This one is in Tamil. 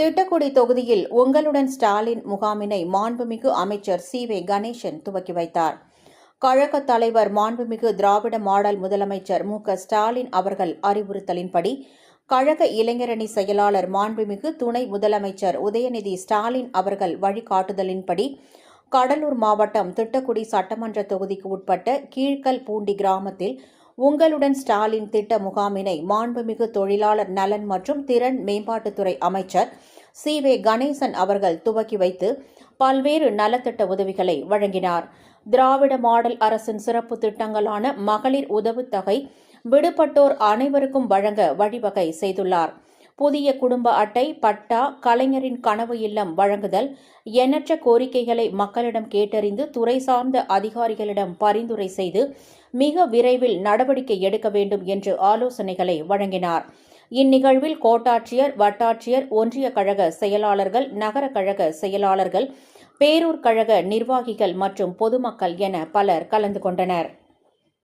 திட்டக்குடி தொகுதியில் உங்களுடன் ஸ்டாலின் முகாமினை மாண்புமிகு அமைச்சர் சி வே கணேசன் துவக்கி வைத்தார். கழக தலைவர் மாண்புமிகு திராவிட மாடல் முதலமைச்சர் மு ஸ்டாலின் அவர்கள் அறிவுறுத்தலின்படி கழக இளைஞரணி செயலாளர் மாண்புமிகு துணை முதலமைச்சர் உதயநிதி ஸ்டாலின் அவர்கள் வழிகாட்டுதலின்படி கடலூர் மாவட்டம் திட்டக்குடி சட்டமன்ற தொகுதிக்கு உட்பட்ட கீழ்கல் பூண்டி கிராமத்தில் உங்களுடன் ஸ்டாலின் திட்ட முகாமினை மாண்புமிகு தொழிலாளர் நலன் மற்றும் திறன் மேம்பாட்டுத்துறை அமைச்சர் சி. வே. கணேசன் அவர்கள் துவக்கி வைத்து பல்வேறு நலத்திட்ட உதவிகளை வழங்கினார். திராவிட மாடல் அரசின் சிறப்பு திட்டங்களான மகளிர் உதவுத்தொகை விடுபட்டோர் அனைவருக்கும் வழங்க வழிவகை செய்துள்ளார். புதிய குடும்ப அட்டை பட்டா கலைஞரின் கனவு இல்லம் வழங்குதல் எண்ணற்ற கோரிக்கைகளை மக்களிடம் கேட்டறிந்து துறை சார்ந்த அதிகாரிகளிடம் பரிந்துரை செய்து மிக விரைவில் நடவடிக்கை எடுக்க வேண்டும் என்று ஆலோசனைகளை வழங்கினார். இந்நிகழ்வில் கோட்டாட்சியர் வட்டாட்சியர் ஒன்றிய கழக செயலாளர்கள் நகர கழக செயலாளர்கள் பேரூர் கழக நிர்வாகிகள் மற்றும் பொதுமக்கள் என பலர் கலந்து கொண்டனர்.